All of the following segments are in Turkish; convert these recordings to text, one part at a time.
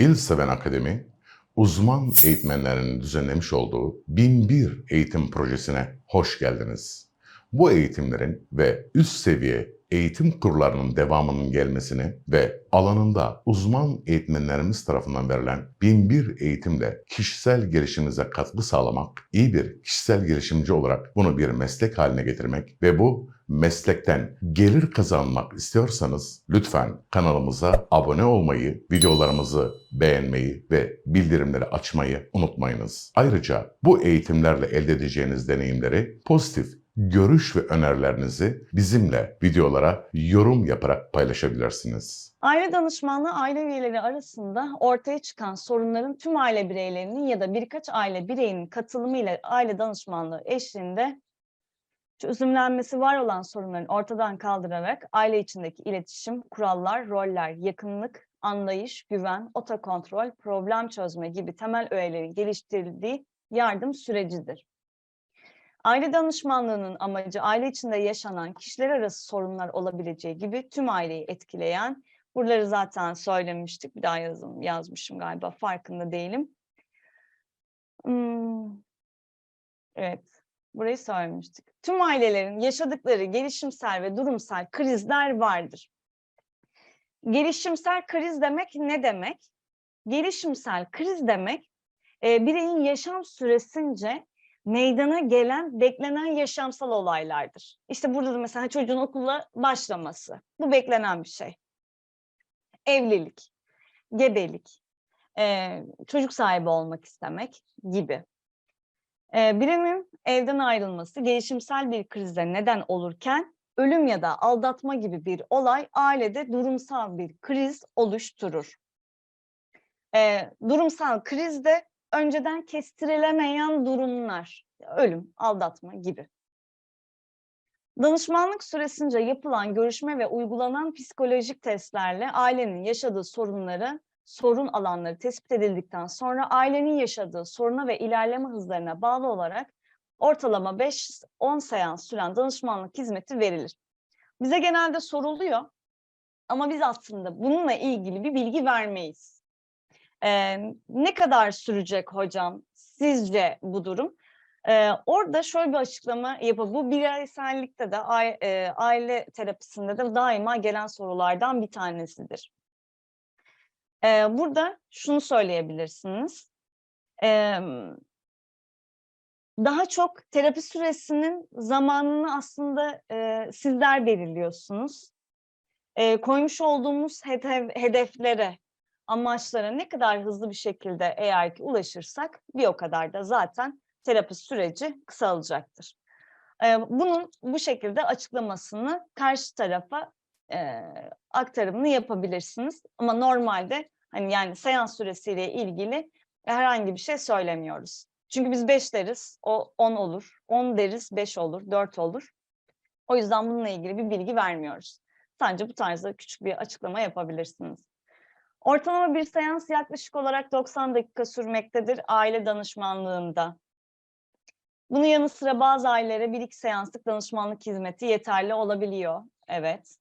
İl Seven Akademi, uzman eğitmenlerin düzenlemiş olduğu 1001 eğitim projesine hoş geldiniz. Bu eğitimlerin ve üst seviye eğitim kurlarının devamının gelmesini ve alanında uzman eğitmenlerimiz tarafından verilen 1001 eğitimle kişisel gelişiminize katkı sağlamak, iyi bir kişisel gelişimci olarak bunu bir meslek haline getirmek ve bu meslekten gelir kazanmak istiyorsanız lütfen kanalımıza abone olmayı, videolarımızı beğenmeyi ve bildirimleri açmayı unutmayınız. Ayrıca bu eğitimlerle elde edeceğiniz deneyimleri pozitif görüş ve önerilerinizi bizimle videolara yorum yaparak paylaşabilirsiniz. Aile danışmanlığı aile üyeleri arasında ortaya çıkan sorunların tüm aile bireylerinin ya da birkaç aile bireyinin katılımıyla aile danışmanlığı eşliğinde çözümlenmesi var olan sorunların ortadan kaldırarak aile içindeki iletişim, kurallar, roller, yakınlık, anlayış, güven, otokontrol, problem çözme gibi temel öğelerin geliştirildiği yardım sürecidir. Aile danışmanlığının amacı aile içinde yaşanan kişiler arası sorunlar olabileceği gibi tüm aileyi etkileyen, buraları zaten söylemiştik, bir daha yazım, yazmışım galiba farkında değilim. Hmm, Evet, burayı söylemiştik. Tüm ailelerin yaşadıkları gelişimsel ve durumsal krizler vardır. Gelişimsel kriz demek ne demek? Gelişimsel kriz demek, e, bireyin yaşam süresince meydana gelen, beklenen yaşamsal olaylardır. İşte burada da mesela çocuğun okula başlaması. Bu beklenen bir şey. Evlilik, gebelik, eee, çocuk sahibi olmak istemek gibi. Eee, birinin evden ayrılması gelişimsel bir krize neden olurken ölüm ya da aldatma gibi bir olay ailede durumsal bir kriz oluşturur. Eee, durumsal krizde önceden kestirilemeyen durumlar, ölüm, aldatma gibi. Danışmanlık süresince yapılan görüşme ve uygulanan psikolojik testlerle ailenin yaşadığı sorunları, sorun alanları tespit edildikten sonra ailenin yaşadığı soruna ve ilerleme hızlarına bağlı olarak ortalama 5-10 seans süren danışmanlık hizmeti verilir. Bize genelde soruluyor ama biz aslında bununla ilgili bir bilgi vermeyiz. Eee, ne kadar sürecek hocam sizce bu durum? Eee, orada şöyle bir açıklama yapı bu bireysellikte de aile terapisinde de daima gelen sorulardan bir tanesidir. Eee, burada şunu söyleyebilirsiniz. Emm daha çok terapi süresinin zamanını aslında, eee, sizler belirliyorsunuz. Eee, koymuş olduğumuz hedev hedeflere, amaçlara ne kadar hızlı bir şekilde eğer ki ulaşırsak bir o kadar da zaten terapi süreci kısalacaktır. Eee, bunun bu şekilde açıklamasını karşı tarafa, eee, aktarımını yapabilirsiniz ama normalde, hani, yani, seans süresiyle ilgili herhangi bir şey söylemiyoruz. Çünkü biz 5 deriz, o 10 olur, 10 deriz 5 olur, 4 olur. O yüzden bununla ilgili bir bilgi vermiyoruz. Sadece bu tarzda küçük bir açıklama yapabilirsiniz. Ortalama bir seans yaklaşık olarak 90 dakika sürmektedir aile danışmanlığında. Bunun yanı sıra bazı ailelere 1-2 seanslık danışmanlık hizmeti yeterli olabiliyor. Evet.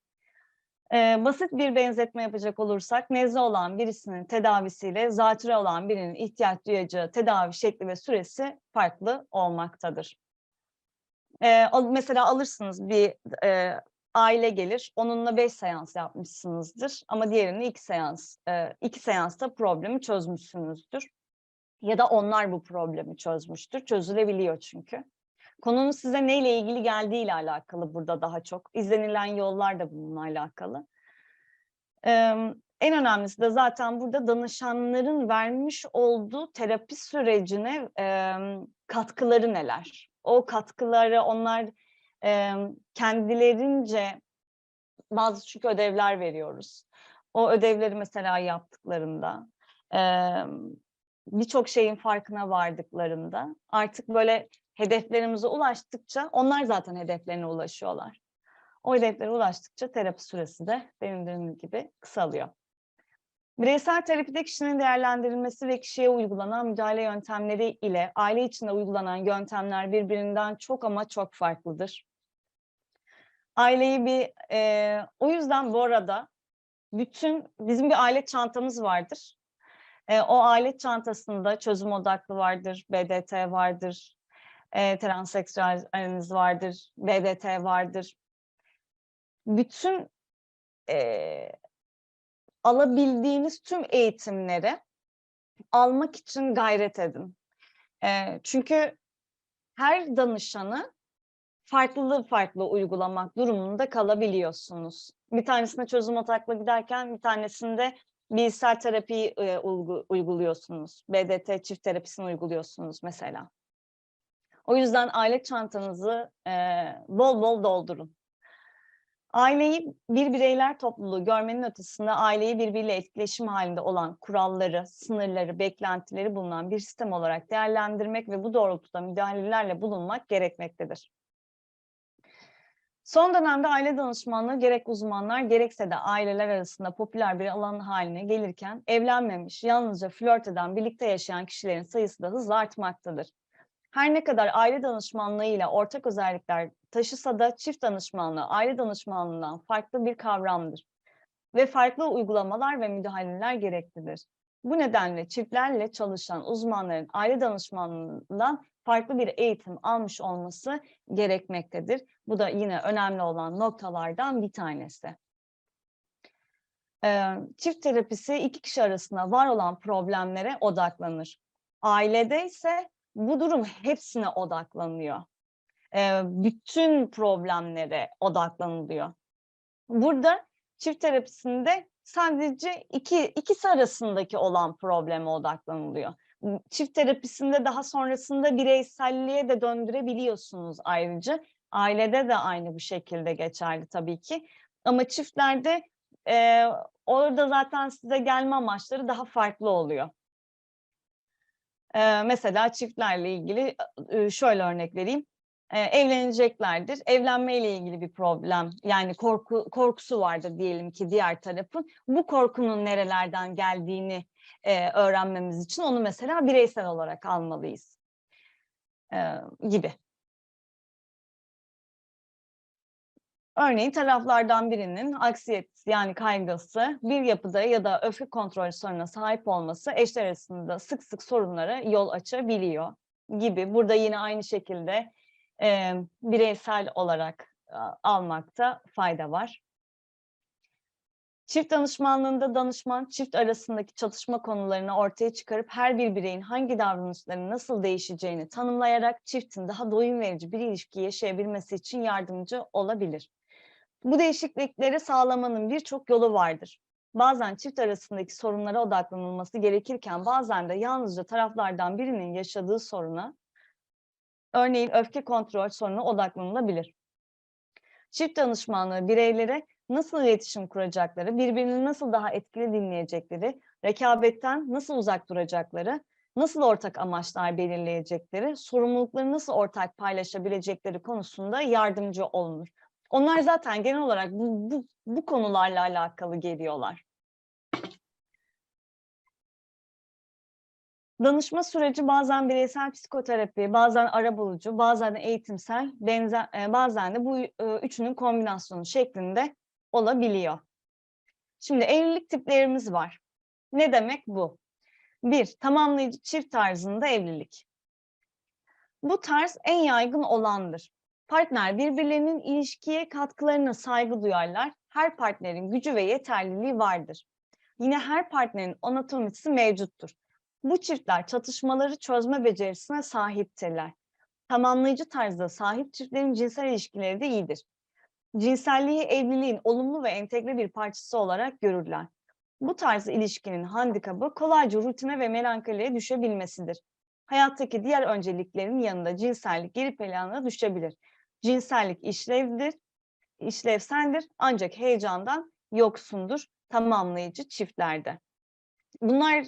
Eee, basit bir benzetme yapacak olursak nezle olan birisinin tedavisiyle zatürre olan birinin ihtiyaç duyacağı tedavi şekli ve süresi farklı olmaktadır. Al mesela alırsınız bir, eee, aile gelir, onunla 5 seans yapmışsınızdır ama diğerini 2 seans, 2 seansta problemi çözmüşsünüzdür. Ya da onlar bu problemi çözmüştür. Çözülebiliyor çünkü. Konunun size neyle ilgili geldiğiyle alakalı burada daha çok. İzlenilen yollar da bununla alakalı. Emm, en önemlisi de zaten burada danışanların vermiş olduğu terapi sürecine, emm, katkıları neler? O katkıları onlar, emm, kendilerince bazı çünkü ödevler veriyoruz. O ödevleri mesela yaptıklarında, emm, birçok şeyin farkına vardıklarında artık böyle hedeflerimize ulaştıkça onlar zaten hedeflerine ulaşıyorlar. O hedeflere ulaştıkça terapi süresi de benim dediğim gibi kısalıyor. Bireysel terapide kişinin değerlendirilmesi ve kişiye uygulanan müdahale yöntemleri ile aile içinde uygulanan yöntemler birbirinden çok ama çok farklıdır. Aileyi bir, eee, o yüzden bu arada bütün bizim bir alet çantamız vardır. E, o alet çantasında çözüm odaklı vardır, BDT vardır, e, transseksüel analiz vardır, BDT vardır. Bütün e, alabildiğiniz tüm eğitimleri almak için gayret edin. E, çünkü her danışanı farklı farklı uygulamak durumunda kalabiliyorsunuz. Bir tanesinde çözüm odaklı giderken bir tanesinde bilgisayar terapiyi e, uygu- uyguluyorsunuz. BDT çift terapisini uyguluyorsunuz mesela. O yüzden alet çantanızı e, bol bol doldurun. Aileyi bir bireyler topluluğu görmenin ötesinde aileyi birbiriyle etkileşim halinde olan kuralları, sınırları, beklentileri bulunan bir sistem olarak değerlendirmek ve bu doğrultuda müdahalelerle bulunmak gerekmektedir. Son dönemde aile danışmanlığı gerek uzmanlar gerekse de aileler arasında popüler bir alan haline gelirken evlenmemiş, yalnızca flört eden, birlikte yaşayan kişilerin sayısı da hızla artmaktadır. Her ne kadar aile danışmanlığıyla ortak özellikler taşısa da çift danışmanlığı aile danışmanlığından farklı bir kavramdır ve farklı uygulamalar ve müdahaleler gereklidir. Bu nedenle çiftlerle çalışan uzmanların aile danışmanlığından farklı bir eğitim almış olması gerekmektedir. Bu da yine önemli olan noktalardan bir tanesi. Çift terapisi iki kişi arasında var olan problemlere odaklanır. Ailede ise bu durum hepsine odaklanıyor. Ee, bütün problemlere odaklanılıyor. Burada çift terapisinde sadece iki, ikisi arasındaki olan probleme odaklanılıyor. Çift terapisinde daha sonrasında bireyselliğe de döndürebiliyorsunuz ayrıca. Ailede de aynı bu şekilde geçerli tabii ki. Ama çiftlerde e, orada zaten size gelme amaçları daha farklı oluyor. Mesela çiftlerle ilgili şöyle örnek vereyim. Evleneceklerdir. Evlenmeyle ilgili bir problem yani korku korkusu vardır diyelim ki diğer tarafın. Bu korkunun nerelerden geldiğini öğrenmemiz için onu mesela bireysel olarak almalıyız gibi. Örneğin taraflardan birinin aksiyet yani kaygısı bir yapıda ya da öfke kontrol sorununa sahip olması eşler arasında sık sık sorunlara yol açabiliyor gibi. Burada yine aynı şekilde e, bireysel olarak a, almakta fayda var. Çift danışmanlığında danışman çift arasındaki çatışma konularını ortaya çıkarıp her bir bireyin hangi davranışların nasıl değişeceğini tanımlayarak çiftin daha doyum verici bir ilişki yaşayabilmesi için yardımcı olabilir. Bu değişiklikleri sağlamanın birçok yolu vardır. Bazen çift arasındaki sorunlara odaklanılması gerekirken bazen de yalnızca taraflardan birinin yaşadığı soruna, örneğin öfke kontrol sorununa odaklanılabilir. Çift danışmanlığı bireylere nasıl iletişim kuracakları, birbirini nasıl daha etkili dinleyecekleri, rekabetten nasıl uzak duracakları, nasıl ortak amaçlar belirleyecekleri, sorumlulukları nasıl ortak paylaşabilecekleri konusunda yardımcı olunur. Onlar zaten genel olarak bu, bu, bu konularla alakalı geliyorlar. Danışma süreci bazen bireysel psikoterapi, bazen arabulucu, bazen eğitimsel, benzer, e, bazen de bu e, üçünün kombinasyonu şeklinde olabiliyor. Şimdi evlilik tiplerimiz var. Ne demek bu? Bir, tamamlayıcı çift tarzında evlilik. Bu tarz en yaygın olandır. Partner birbirlerinin ilişkiye katkılarına saygı duyarlar. Her partnerin gücü ve yeterliliği vardır. Yine her partnerin anatomisi mevcuttur. Bu çiftler çatışmaları çözme becerisine sahiptirler. Tamamlayıcı tarzda sahip çiftlerin cinsel ilişkileri de iyidir. Cinselliği evliliğin olumlu ve entegre bir parçası olarak görürler. Bu tarz ilişkinin handikabı kolayca rutine ve melankoliye düşebilmesidir. Hayattaki diğer önceliklerin yanında cinsellik geri plana düşebilir. Cinsellik işlevdir, işlevseldir ancak heyecandan yoksundur tamamlayıcı çiftlerde. Bunlar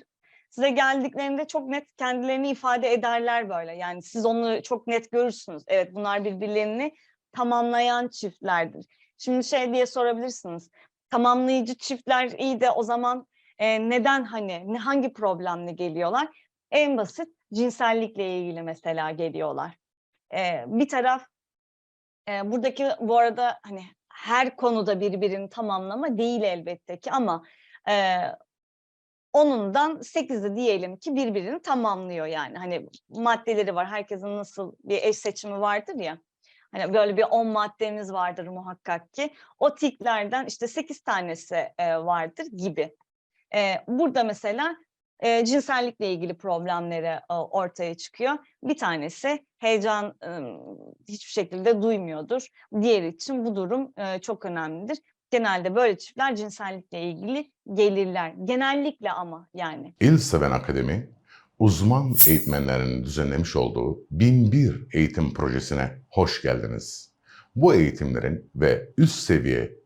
size geldiklerinde çok net kendilerini ifade ederler böyle. Yani siz onu çok net görürsünüz. Evet bunlar birbirlerini tamamlayan çiftlerdir. Şimdi şey diye sorabilirsiniz. Tamamlayıcı çiftler iyi de o zaman e, neden hani hangi problemle geliyorlar? En basit cinsellikle ilgili mesela geliyorlar. E, bir taraf e, buradaki bu arada hani her konuda birbirini tamamlama değil elbette ki ama e, Onundan 8'i diyelim ki birbirini tamamlıyor yani. Hani maddeleri var. Herkesin nasıl bir eş seçimi vardır ya. Hani böyle bir 10 maddemiz vardır muhakkak ki. O tiklerden işte 8 tanesi e, vardır gibi. E, burada mesela e, cinsellikle ilgili problemleri e, ortaya çıkıyor. Bir tanesi heyecan e, hiçbir şekilde duymuyordur. Diğer için bu durum e, çok önemlidir. Genelde böyle çiftler cinsellikle ilgili gelirler. Genellikle ama yani. İl Seven Akademi, uzman eğitmenlerin düzenlemiş olduğu 1001 eğitim projesine hoş geldiniz. Bu eğitimlerin ve üst seviye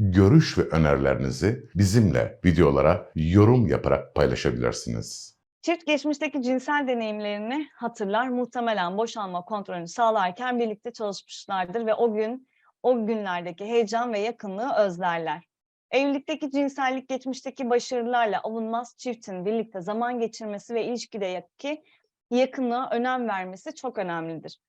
görüş ve önerilerinizi bizimle videolara yorum yaparak paylaşabilirsiniz. Çift geçmişteki cinsel deneyimlerini hatırlar, muhtemelen boşanma kontrolünü sağlarken birlikte çalışmışlardır ve o gün, o günlerdeki heyecan ve yakınlığı özlerler. Evlilikteki cinsellik geçmişteki başarılarla avunmaz çiftin birlikte zaman geçirmesi ve ilişkideki yakınlığa önem vermesi çok önemlidir.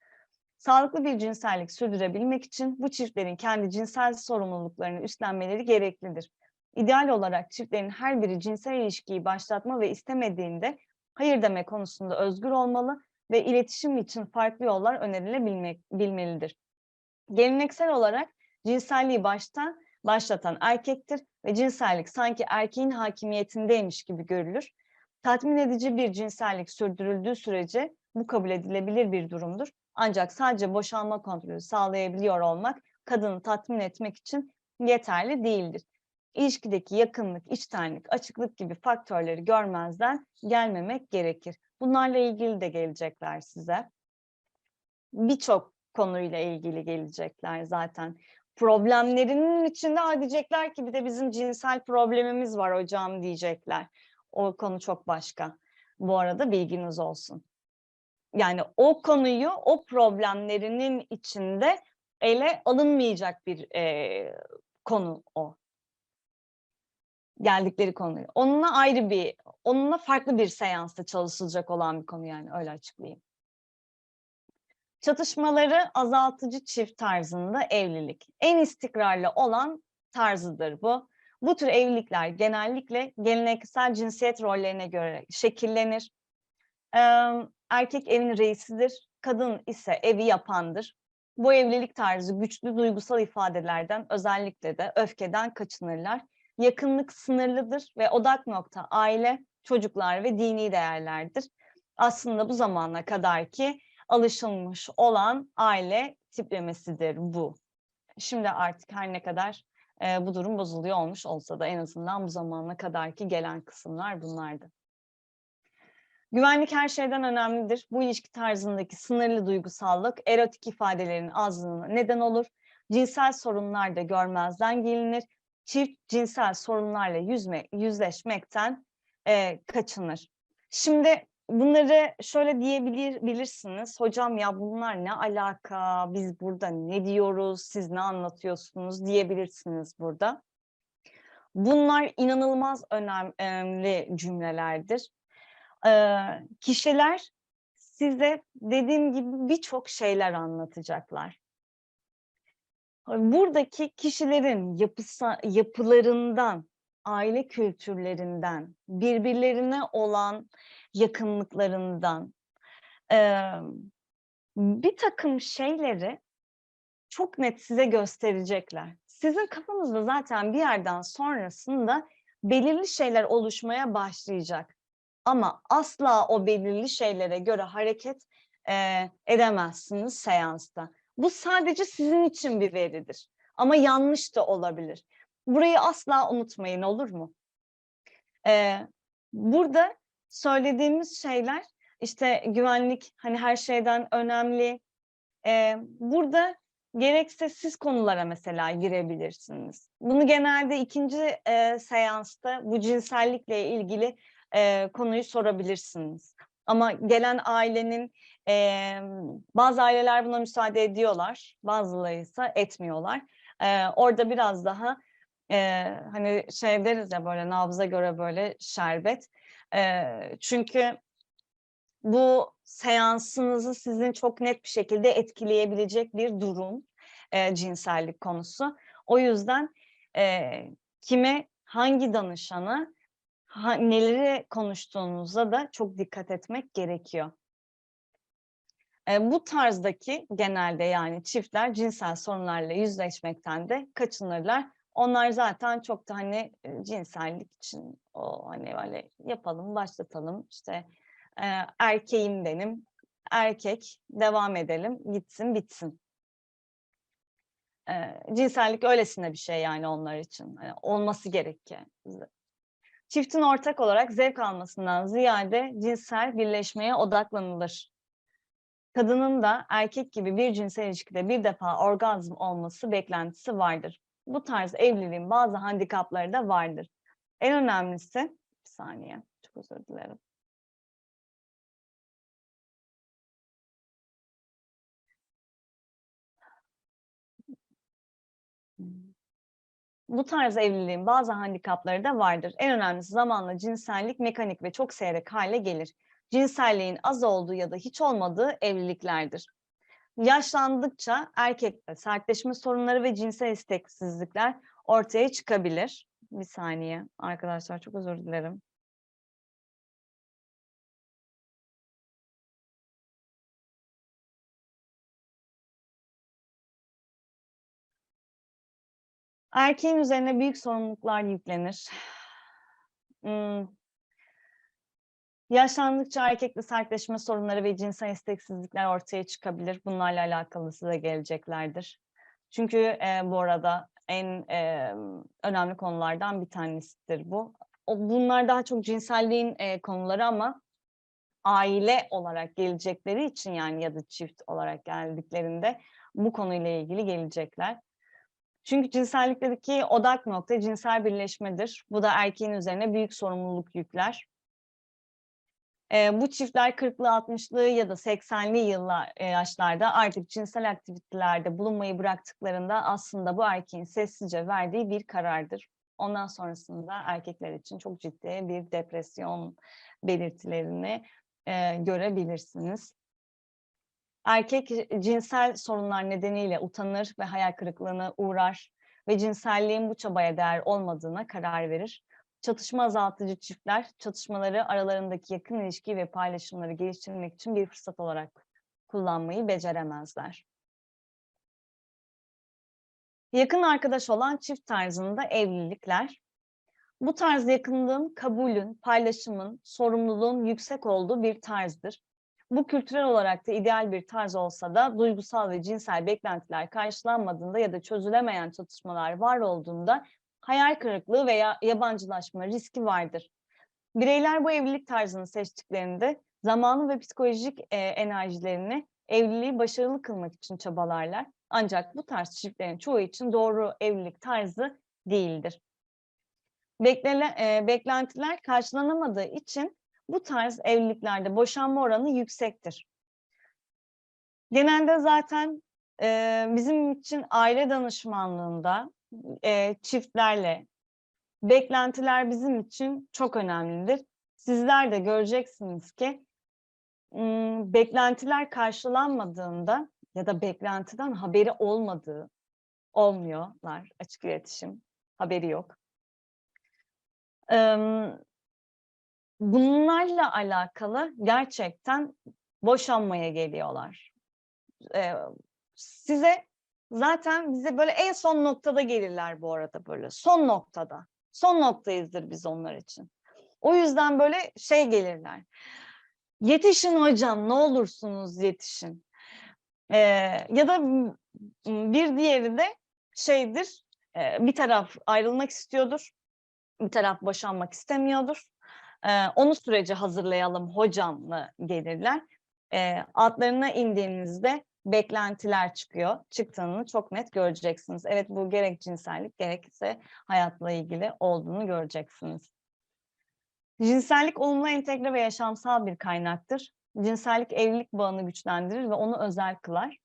Sağlıklı bir cinsellik sürdürebilmek için bu çiftlerin kendi cinsel sorumluluklarını üstlenmeleri gereklidir. İdeal olarak çiftlerin her biri cinsel ilişkiyi başlatma ve istemediğinde hayır deme konusunda özgür olmalı ve iletişim için farklı yollar önerilebilmelidir. Geleneksel olarak cinselliği baştan başlatan erkektir ve cinsellik sanki erkeğin hakimiyetindeymiş gibi görülür. Tatmin edici bir cinsellik sürdürüldüğü sürece bu kabul edilebilir bir durumdur. Ancak sadece boşanma kontrolü sağlayabiliyor olmak kadını tatmin etmek için yeterli değildir. İlişkideki yakınlık, içtenlik, açıklık gibi faktörleri görmezden gelmemek gerekir. Bunlarla ilgili de gelecekler size. Birçok konuyla ilgili gelecekler zaten. Problemlerinin içinde diyecekler ki bir de bizim cinsel problemimiz var hocam diyecekler. O konu çok başka. Bu arada bilginiz olsun. Yani o konuyu, o problemlerinin içinde ele alınmayacak bir eee, konu o. Geldikleri konuyu. Onunla ayrı bir, onunla farklı bir seansta çalışılacak olan bir konu yani öyle açıklayayım. Çatışmaları azaltıcı çift tarzında evlilik. En istikrarlı olan tarzıdır bu. Bu tür evlilikler genellikle geleneksel cinsiyet rollerine göre şekillenir. Emm, erkek evin reisidir, kadın ise evi yapandır. Bu evlilik tarzı güçlü duygusal ifadelerden, özellikle de öfkeden kaçınırlar. Yakınlık sınırlıdır ve odak nokta aile, çocuklar ve dini değerlerdir. Aslında bu zamana kadarki alışılmış olan aile tiplemesidir bu. Şimdi artık her ne kadar, eee, bu durum bozuluyor olmuş olsa da en azından bu zamana kadarki gelen kısımlar bunlardı. Güvenlik her şeyden önemlidir. Bu ilişki tarzındaki sınırlı duygusallık, erotik ifadelerin azlığına neden olur. Cinsel sorunlar da görmezden gelinir. Çift cinsel sorunlarla yüzme yüzleşmekten, eee, kaçınır. Şimdi bunları şöyle diyebilir bilirsiniz, "Hocam ya bunlar ne alaka, biz burada ne diyoruz, siz ne anlatıyorsunuz?" diyebilirsiniz burada. Bunlar inanılmaz önem önemli cümlelerdir. Kişiler size dediğim gibi birçok şeyler anlatacaklar. Buradaki kişilerin yapısa yapılarından, aile kültürlerinden, birbirlerine olan yakınlıklarından, emm, birtakım şeyleri çok net size gösterecekler. Sizin kafanızda zaten bir yerden sonrasında belirli şeyler oluşmaya başlayacak ama asla o belirli şeylere göre hareket, eee, edemezsiniz seansta. Bu sadece sizin için bir veridir ama yanlış da olabilir. Burayı asla unutmayın, olur mu? Eee, burada söylediğimiz şeyler, işte, güvenlik, hani, her şeyden önemli. Eee, burada gereksiz konulara mesela girebilirsiniz. Bunu genelde 2'nci, eee, seansta bu cinsellikle ilgili, eee, konuyu sorabilirsiniz. Ama gelen ailenin eee, bazı aileler buna müsaade ediyorlar, bazıları ise etmiyorlar. Eee, orada biraz daha eee, hani şey deriz ya böyle nabza göre böyle şerbet. Eee, çünkü bu seansınızı sizin çok net bir şekilde etkileyebilecek bir durum eee, cinsellik konusu. O yüzden eee, kime, hangi danışana, ha, neleri konuştuğunuza da çok dikkat etmek gerekiyor. Eee, bu tarzdaki genelde yani çiftler cinsel sorunlarla yüzleşmekten de kaçınırlar. Onlar zaten çok da hani e, cinsellik için o hani böyle yapalım, başlatalım işte eee, erkeğim benim, erkek devam edelim, gitsin bitsin. Eee, cinsellik öylesine bir şey yani onlar için. Hani olması gerekiyor. Çiftin ortak olarak zevk almasından ziyade cinsel birleşmeye odaklanılır. Kadının da erkek gibi bir cinsel ilişkide bir defa orgazm olması beklentisi vardır. Bu tarz evliliğin bazı handikapları da vardır. En önemlisi, bir saniye, çok özür dilerim. Bu tarz evliliğin bazı handikapları da vardır. En önemlisi zamanla cinsellik mekanik ve çok seyrek hale gelir. Cinselliğin az olduğu ya da hiç olmadığı evliliklerdir. Yaşlandıkça erkekte sertleşme sorunları ve cinsel isteksizlikler ortaya çıkabilir. Bir saniye arkadaşlar çok özür dilerim. Erkeğin üzerine büyük sorumluluklar yüklenir. Hmm. Yaşlandıkça erkekte sertleşme sorunları ve cinsel isteksizlikler ortaya çıkabilir. Bunlarla alakalı size geleceklerdir. Çünkü e, bu arada en e, önemli konulardan bir tanesidir bu. O, bunlar daha çok cinselliğin e, konuları ama aile olarak gelecekleri için yani ya da çift olarak geldiklerinde bu konuyla ilgili gelecekler. Çünkü cinsellikteki odak nokta cinsel birleşmedir. Bu da erkeğin üzerine büyük sorumluluk yükler. Ee, bu çiftler 40'lı 60'lı ya da 80'li yıllar e, yaşlarda artık cinsel aktivitelerde bulunmayı bıraktıklarında aslında bu erkeğin sessizce verdiği bir karardır. Ondan sonrasında erkekler için çok ciddi bir depresyon belirtilerini e, görebilirsiniz. Erkek e, cinsel sorunlar nedeniyle utanır ve hayal kırıklığına uğrar ve cinselliğin bu çabaya değer olmadığına karar verir. Çatışma azaltıcı çiftler çatışmaları aralarındaki yakın ilişki ve paylaşımları geliştirmek için bir fırsat olarak kullanmayı beceremezler. Yakın arkadaş olan çift tarzında evlilikler. Bu tarz yakınlığın, kabulün, paylaşımın, sorumluluğun yüksek olduğu bir tarzdır. Bu kültürel olarak da ideal bir tarz olsa da duygusal ve cinsel beklentiler karşılanmadığında ya da çözülemeyen çatışmalar var olduğunda hayal kırıklığı veya yabancılaşma riski vardır. Bireyler bu evlilik tarzını seçtiklerinde zamanı ve psikolojik e, enerjilerini evliliği başarılı kılmak için çabalarlar. Ancak bu tarz çiftlerin çoğu için doğru evlilik tarzı değildir. Beklene, e, beklentiler karşılanamadığı için bu tarz evliliklerde boşanma oranı yüksektir. Genelde zaten e, bizim için aile danışmanlığında e, çiftlerle beklentiler bizim için çok önemlidir. Sizler de göreceksiniz ki beklentiler karşılanmadığında ya da beklentiden haberi olmadığı olmuyorlar açık iletişim haberi yok. Bunlarla alakalı gerçekten boşanmaya geliyorlar. Ee, size zaten bize böyle en son noktada gelirler bu arada böyle son noktada. Son noktayızdır biz onlar için. O yüzden böyle şey gelirler. Yetişin hocam ne olursunuz yetişin. Ee, ya da bir diğeri de şeydir bir taraf ayrılmak istiyordur. Bir taraf boşanmak istemiyordur. Ee, onu sürece hazırlayalım hocamla gelirler. Ee, altlarına indiğinizde beklentiler çıkıyor. Çıktığını çok net göreceksiniz. Evet bu gerek cinsellik gerekse hayatla ilgili olduğunu göreceksiniz. Cinsellik olumlu entegre ve yaşamsal bir kaynaktır. Cinsellik evlilik bağını güçlendirir ve onu özel kılar.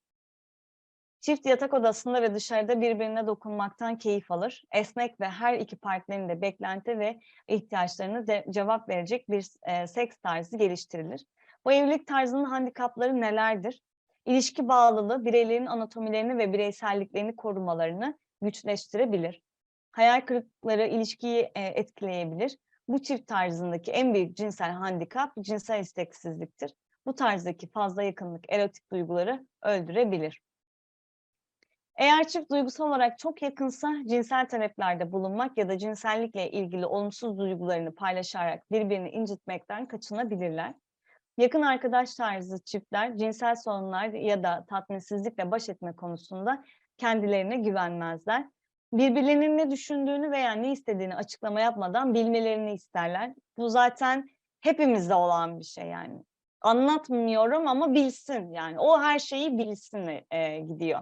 Çift yatak odasında ve dışarıda birbirine dokunmaktan keyif alır. Esnek ve her iki partnerin de beklenti ve ihtiyaçlarına de cevap verecek bir e, seks tarzı geliştirilir. Bu evlilik tarzının handikapları nelerdir? İlişki bağlılığı bireylerin anatomilerini ve bireyselliklerini korumalarını güçleştirebilir. Hayal kırıklıkları ilişkiyi e, etkileyebilir. Bu çift tarzındaki en büyük cinsel handikap cinsel isteksizliktir. Bu tarzdaki fazla yakınlık erotik duyguları öldürebilir. Eğer çift duygusal olarak çok yakınsa cinsel taleplerde bulunmak ya da cinsellikle ilgili olumsuz duygularını paylaşarak birbirini incitmekten kaçınabilirler. Yakın arkadaş tarzı çiftler cinsel sorunlar ya da tatminsizlikle baş etme konusunda kendilerine güvenmezler. Birbirlerinin ne düşündüğünü veya ne istediğini açıklama yapmadan bilmelerini isterler. Bu zaten hepimizde olan bir şey yani. Anlatmıyorum ama bilsin yani. O her şeyi bilsin e, gidiyor.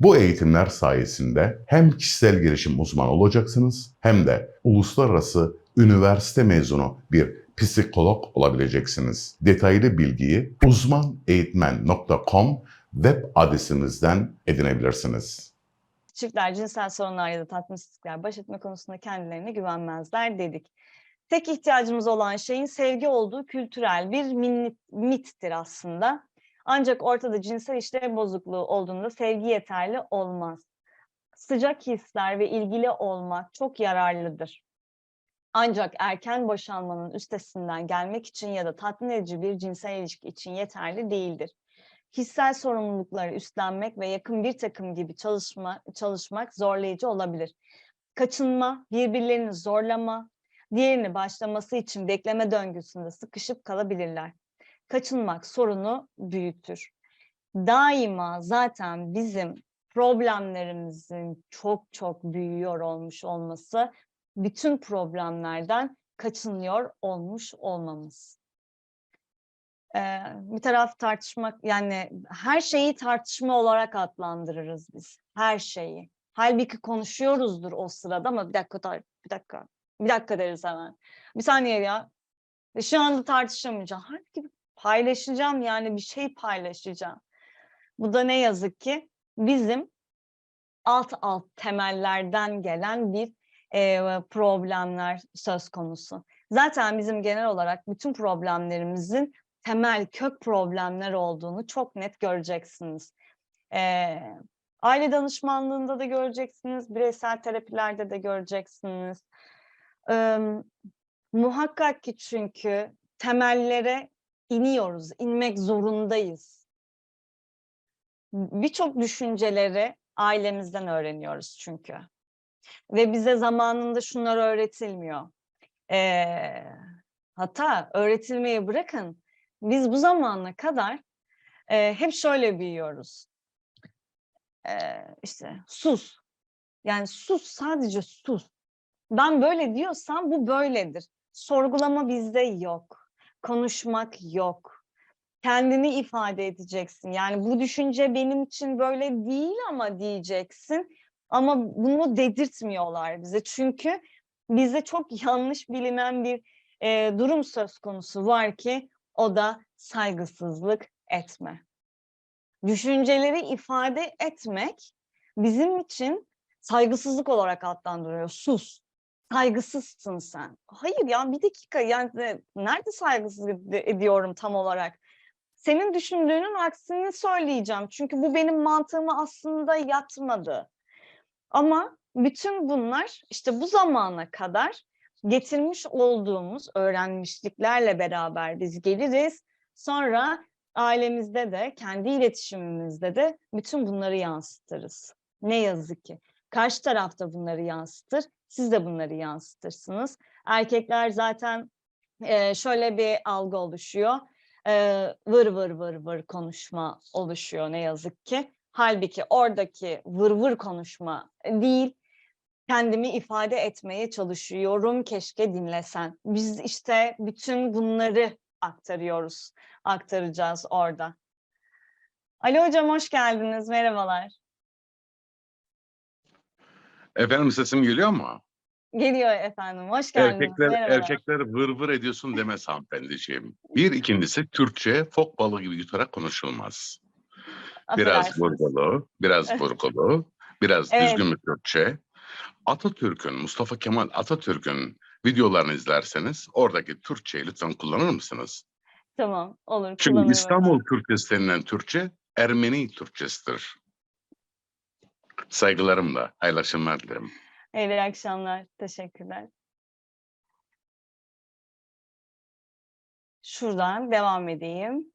Bu eğitimler sayesinde hem kişisel gelişim uzmanı olacaksınız hem de uluslararası üniversite mezunu bir psikolog olabileceksiniz. Detaylı bilgiyi uzmaneğitmen.com web adresimizden edinebilirsiniz. Çiftler cinsel sorunlar ya da tatminsizlikler baş etme konusunda kendilerine güvenmezler dedik. Tek ihtiyacımız olan şeyin sevgi olduğu kültürel bir mittir aslında. Ancak ortada cinsel işlev bozukluğu olduğunda sevgi yeterli olmaz. Sıcak hisler ve ilgili olmak çok yararlıdır. Ancak erken boşanmanın üstesinden gelmek için ya da tatmin edici bir cinsel ilişki için yeterli değildir. Hissel sorumlulukları üstlenmek ve yakın bir takım gibi çalışma, çalışmak zorlayıcı olabilir. Kaçınma, birbirlerini zorlama, diğerini başlaması için bekleme döngüsünde sıkışıp kalabilirler kaçınmak sorunu büyütür. Daima zaten bizim problemlerimizin çok çok büyüyor olmuş olması bütün problemlerden kaçınıyor olmuş olmamız. Ee, bir taraf tartışmak yani her şeyi tartışma olarak adlandırırız biz. Her şeyi. Halbuki konuşuyoruzdur o sırada ama bir dakika bir dakika bir dakika deriz hemen. Bir saniye ya. Şu anda tartışamayacağım. Halbuki paylaşacağım yani bir şey paylaşacağım. Bu da ne yazık ki bizim alt alt temellerden gelen bir e, problemler söz konusu. Zaten bizim genel olarak bütün problemlerimizin temel kök problemler olduğunu çok net göreceksiniz. E, aile danışmanlığında da göreceksiniz, bireysel terapilerde de göreceksiniz. E, muhakkak ki çünkü temellere iniyoruz, inmek zorundayız. Birçok düşünceleri ailemizden öğreniyoruz çünkü. Ve bize zamanında şunlar öğretilmiyor. Ee, hatta öğretilmeyi bırakın, biz bu zamana kadar e, hep şöyle büyüyoruz. Ee, işte sus. Yani sus, sadece sus. Ben böyle diyorsam bu böyledir. Sorgulama bizde yok konuşmak yok. Kendini ifade edeceksin. Yani bu düşünce benim için böyle değil ama diyeceksin. Ama bunu dedirtmiyorlar bize. Çünkü bize çok yanlış bilinen bir e, durum söz konusu var ki o da saygısızlık etme. Düşünceleri ifade etmek bizim için saygısızlık olarak adlandırıyor. Sus saygısızsın sen. Hayır ya bir dakika yani nerede saygısız ediyorum tam olarak? Senin düşündüğünün aksini söyleyeceğim. Çünkü bu benim mantığıma aslında yatmadı. Ama bütün bunlar işte bu zamana kadar getirmiş olduğumuz öğrenmişliklerle beraber biz geliriz. Sonra ailemizde de, kendi iletişimimizde de bütün bunları yansıtırız. Ne yazık ki. Karşı tarafta bunları yansıtır siz de bunları yansıtırsınız. Erkekler zaten şöyle bir algı oluşuyor. Eee, vır vır vır vır konuşma oluşuyor ne yazık ki. Halbuki oradaki vır vır konuşma değil, kendimi ifade etmeye çalışıyorum, keşke dinlesen. Biz işte bütün bunları aktarıyoruz, aktaracağız orada. Ali hocam hoş geldiniz, merhabalar. Efendim sesim geliyor mu? Geliyor efendim, hoş geldiniz, Erkekler merhabalar. erkekler vır vır ediyorsun demez hanımefendiciğim. Bir ikincisi Türkçe fok balığı gibi yutarak konuşulmaz. Biraz Affedersiniz. vurgulu, biraz vurgulu, biraz Evet. düzgün bir Türkçe. Atatürk'ün, Mustafa Kemal Atatürk'ün videolarını izlerseniz oradaki Türkçeyi lütfen kullanır mısınız? Tamam, olur. Çünkü İstanbul. Türkçesi denilen Türkçe Ermeni Türkçesidir. Saygılarımla, hayırlı dilerim. İyi akşamlar, teşekkürler. Şuradan devam edeyim.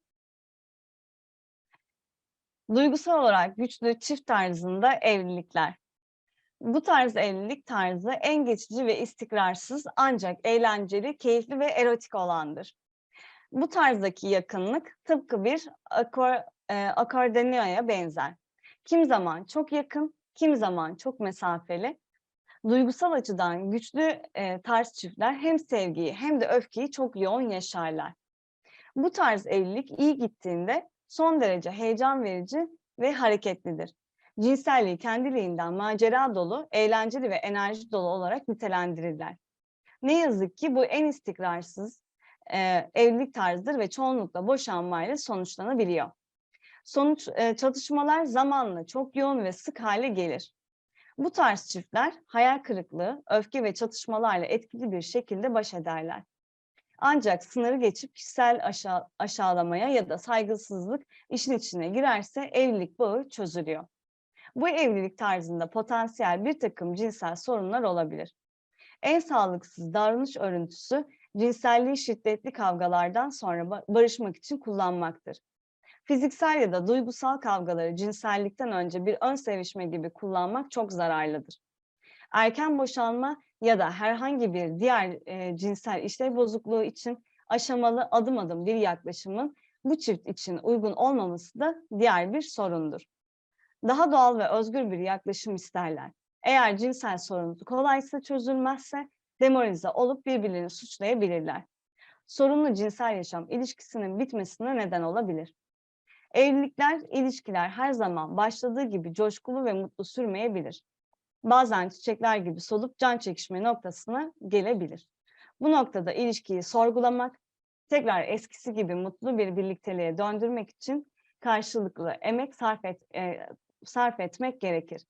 Duygusal olarak güçlü çift tarzında evlilikler. Bu tarz evlilik tarzı en geçici ve istikrarsız ancak eğlenceli, keyifli ve erotik olandır. Bu tarzdaki yakınlık tıpkı bir akor, e, akordonyaya benzer. Kim zaman çok yakın, kim zaman çok mesafeli. Duygusal açıdan güçlü e, tarz çiftler hem sevgiyi hem de öfkeyi çok yoğun yaşarlar. Bu tarz evlilik iyi gittiğinde son derece heyecan verici ve hareketlidir. Cinselliği kendiliğinden macera dolu, eğlenceli ve enerji dolu olarak nitelendirirler. Ne yazık ki bu en istikrarsız e, evlilik tarzıdır ve çoğunlukla boşanmayla sonuçlanabiliyor. Sonuç e, çatışmalar zamanla çok yoğun ve sık hale gelir. Bu tarz çiftler hayal kırıklığı, öfke ve çatışmalarla etkili bir şekilde baş ederler. Ancak sınırı geçip kişisel aşağı, aşağılamaya ya da saygısızlık işin içine girerse evlilik bağı çözülüyor. Bu evlilik tarzında potansiyel bir takım cinsel sorunlar olabilir. En sağlıksız davranış örüntüsü cinselliği şiddetli kavgalardan sonra ba- barışmak için kullanmaktır. Fiziksel ya da duygusal kavgaları cinsellikten önce bir ön sevişme gibi kullanmak çok zararlıdır. Erken boşanma ya da herhangi bir diğer e, cinsel işlev bozukluğu için aşamalı adım adım bir yaklaşımın bu çift için uygun olmaması da diğer bir sorundur. Daha doğal ve özgür bir yaklaşım isterler. Eğer cinsel sorun kolaysa çözülmezse demoralize olup birbirlerini suçlayabilirler. Sorunlu cinsel yaşam ilişkisinin bitmesine neden olabilir. Evlilikler, ilişkiler her zaman başladığı gibi coşkulu ve mutlu sürmeyebilir. Bazen çiçekler gibi solup can çekişme noktasına gelebilir. Bu noktada ilişkiyi sorgulamak, tekrar eskisi gibi mutlu bir birlikteliğe döndürmek için karşılıklı emek sarf, et, e, sarf etmek gerekir.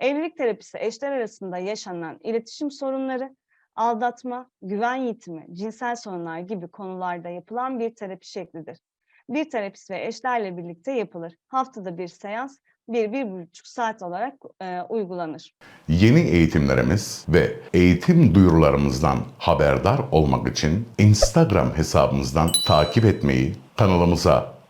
Evlilik terapisi eşler arasında yaşanan iletişim sorunları, aldatma, güven yitimi, cinsel sorunlar gibi konularda yapılan bir terapi şeklidir. Bir terapist ve eşlerle birlikte yapılır. Haftada bir seans, bir, bir buçuk saat olarak e, uygulanır. Yeni eğitimlerimiz ve eğitim duyurularımızdan haberdar olmak için Instagram hesabımızdan takip etmeyi, kanalımıza